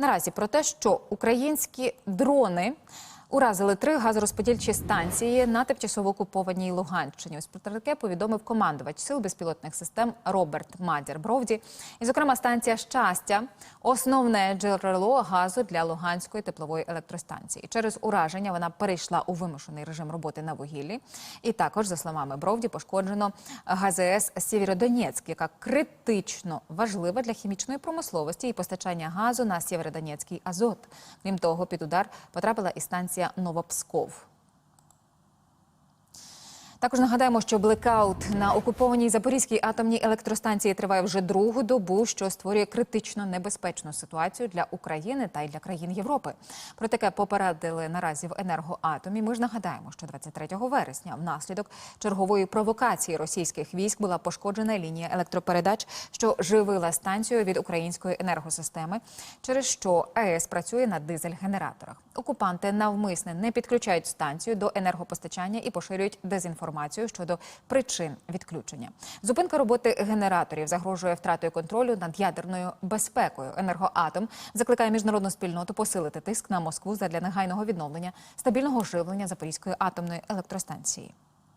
Наразі про те, що українські дрони уразили три газорозподільчі станції на тимчасово окупованій Луганщині. Ось про таке повідомив командувач сил безпілотних систем Роберт Мадір Бровді. І, зокрема, станція щастя основне джерело газу для Луганської теплової електростанції. Через ураження вона перейшла у вимушений режим роботи на вугіллі. І також, за словами Бровді, пошкоджено ГЗС Сєвєродонецьк, яка критично важлива для хімічної промисловості і постачання газу на Сєвєродонецький Азот. Крім того, під удар потрапила і станція Новопсков. Також нагадаємо, що блекаут на окупованій Запорізькій атомній електростанції триває вже другу добу, що створює критично небезпечну ситуацію для України та й для країн Європи. Про таке попередили наразі в енергоатомі. Ми ж нагадаємо, що 23 вересня внаслідок чергової провокації російських військ була пошкоджена лінія електропередач, що живила станцію від української енергосистеми, через що АЕС працює на дизель-генераторах. Окупанти навмисне не підключають станцію до енергопостачання і поширюють дезінформацію щодо причин відключення. Зупинка роботи генераторів загрожує втратою контролю над ядерною безпекою. Енергоатом закликає міжнародну спільноту посилити тиск на Москву задля негайного відновлення стабільного живлення Запорізької атомної електростанції.